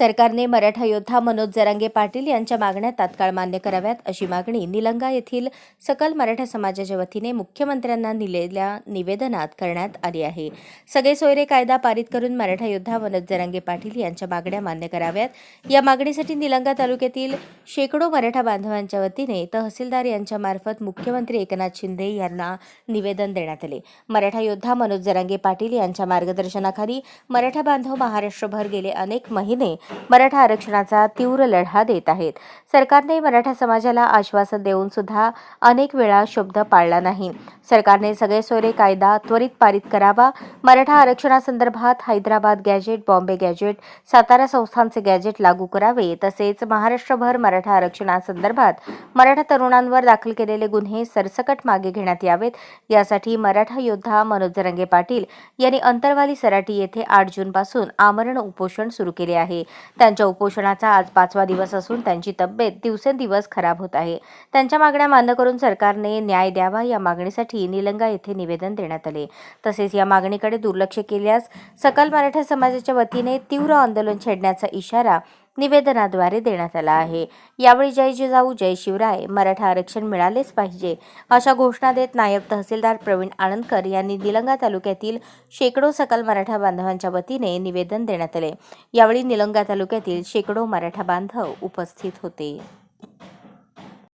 सरकारने मराठा योद्धा मनोज जरांगे पाटील यांच्या मागण्या तात्काळ मान्य कराव्यात अशी मागणी निलंगा येथील सकल मराठा समाजाच्या वतीने मुख्यमंत्र्यांना दिलेल्या निवेदनात करण्यात आली आहे. सगळे सोयरे कायदा पारित करून मराठा योद्धा मनोज जरांगे पाटील यांच्या मागण्या मान्य कराव्यात. या मागणीसाठी निलंगा तालुक्यातील शेकडो मराठा बांधवांच्या वतीने तहसीलदार यांच्या मार्फत मुख्यमंत्री एकनाथ शिंदे यांना निवेदन देण्यात आले. मराठा योद्धा मनोज जरांगे पाटील यांच्या मार्गदर्शनाखाली मराठा बांधव महाराष्ट्रभर गेले अनेक महिने मराठा आरक्षणाचा तीव्र लढा देत आहेत. सरकारने मराठा समाजाला आश्वासन देऊन सुद्धा अनेक वेळा शब्द पाळला नाही. सरकारने सगळे सोयरे कायदा त्वरित पारित करावा. मराठा आरक्षणासंदर्भात हैदराबाद गॅजेट बॉम्बे गॅजेट सातारा संस्थांचे गॅजेट लागू करावे. तसेच महाराष्ट्रभर मराठा आरक्षणासंदर्भात मराठा तरुणांवर दाखल केलेले गुन्हे सरसकट मागे घेण्यात यावेत. यासाठी मराठा योद्धा मनोज रंगे पाटील यांनी अंतरवाली सराटी येथे आठ जूनपासून आमरण उपोषण सुरू केले आहे. त्यांच्या उपोषणाचा आज पाचवा दिवस असून त्यांची तब्येत दिवसेंदिवस खराब होत आहे. त्यांच्या मागण्या मान्य करून सरकारने न्याय द्यावा या मागणीसाठी निलंगा येथे निवेदन देण्यात आले. तसेच या मागणीकडे दुर्लक्ष केल्यास सकल मराठा समाजाच्या वतीने तीव्र आंदोलन छेडण्याचा इशारा निवेदनाद्वारे देण्यात आला आहे. यावेळी जय जिजाऊ जय शिवराय मराठा आरक्षण मिळालेच पाहिजे अशा घोषणा देत नायब तहसीलदार प्रवीण आळंदकर यांनी निलंगा तालुक्यातील शेकडो सकल मराठा बांधवांच्या वतीने निवेदन देण्यात आले. यावेळी निलंगा तालुक्यातील शेकडो मराठा बांधव उपस्थित होते.